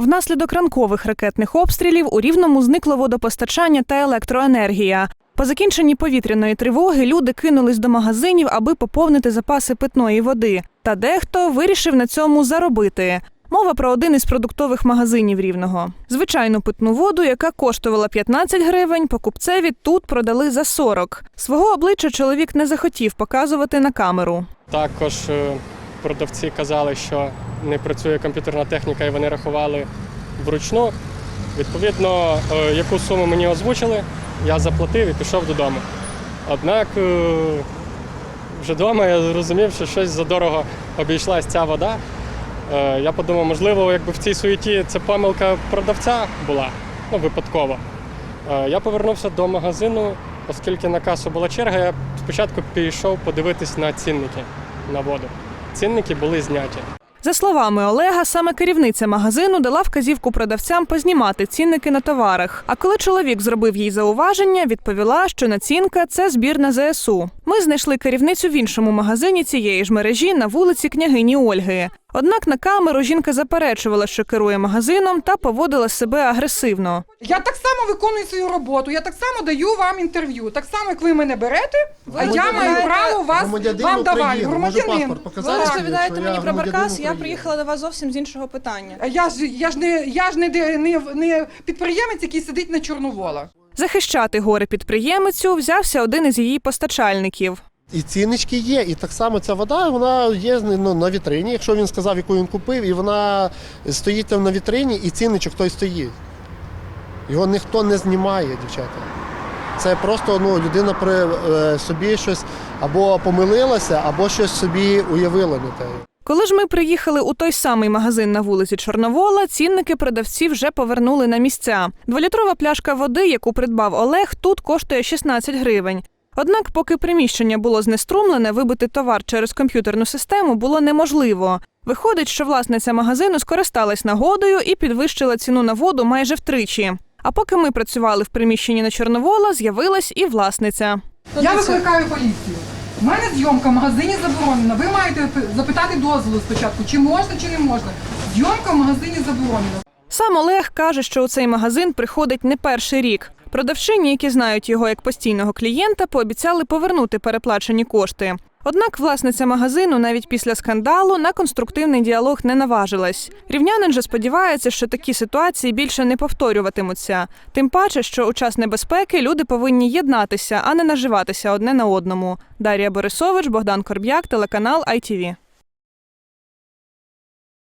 Внаслідок ранкових ракетних обстрілів у Рівному зникло водопостачання та електроенергія. По закінченні повітряної тривоги люди кинулись до магазинів, аби поповнити запаси питної води. Та дехто вирішив на цьому заробити. Мова про один із продуктових магазинів рівного. Звичайну питну воду, яка коштувала 15 гривень, покупцеві тут продали за 40. Свого обличчя чоловік не захотів показувати на камеру. Також е, продавці казали, що не працює комп'ютерна техніка і вони рахували вручну. Відповідно, е, яку суму мені озвучили, я заплатив і пішов додому. Однак е, вже вдома я зрозумів, що щось задорого обійшлась ця вода. Е, Я подумав, можливо, якби в цій суеті це помилка продавця була, ну, випадково. Я повернувся до магазину, оскільки на касу була черга, я спочатку пішов подивитись на цінники на воду. Цінники були зняті. За словами Олега, саме керівниця магазину дала вказівку продавцям познімати цінники на товарах. А коли чоловік зробив їй зауваження, відповіла, що націнка це збір на ЗСУ. Ми знайшли керівницю в іншому магазині цієї ж мережі на вулиці княгині Ольги. Однак на камеру жінка заперечувала, що керує магазином, та поводила себе агресивно. Я так само виконую свою роботу, я так само даю вам інтерв'ю. Так само, як ви мене берете, а я маю право вас вам давати. Громадянин. показати? Розповідаєте мені про Баркас, я приїхала до вас зовсім з іншого питання. А Я ж я ж не я ж не, де- не, не підприємець, який сидить на Чорновола. Захищати горе підприємицю взявся один із її постачальників. І ціннички є, і так само ця вода вона є ну, на вітрині, якщо він сказав, яку він купив, і вона стоїть там на вітрині, і цінничок той стоїть. Його ніхто не знімає, дівчата. Це просто ну, людина при е, собі щось або помилилася, або щось собі уявила не те. Коли ж ми приїхали у той самий магазин на вулиці Чорновола, цінники продавці вже повернули на місця. Дволітрова пляшка води, яку придбав Олег, тут коштує 16 гривень. Однак, поки приміщення було знеструмлене, вибити товар через комп'ютерну систему було неможливо. Виходить, що власниця магазину скористалась нагодою і підвищила ціну на воду майже втричі. А поки ми працювали в приміщенні на Чорновола, з'явилась і власниця. Я викликаю поліцію. У мене зйомка в магазині заборонена. Ви маєте запитати дозволу спочатку, чи можна, чи не можна. Зйомка в магазині заборонена. Сам Олег каже, що у цей магазин приходить не перший рік. Продавчині, які знають його як постійного клієнта, пообіцяли повернути переплачені кошти. Однак власниця магазину навіть після скандалу на конструктивний діалог не наважилась. Рівнянин же сподівається, що такі ситуації більше не повторюватимуться. Тим паче, що у час небезпеки люди повинні єднатися, а не наживатися одне на одному. Дар'я Борисович, Богдан Корб'як, телеканал ITV.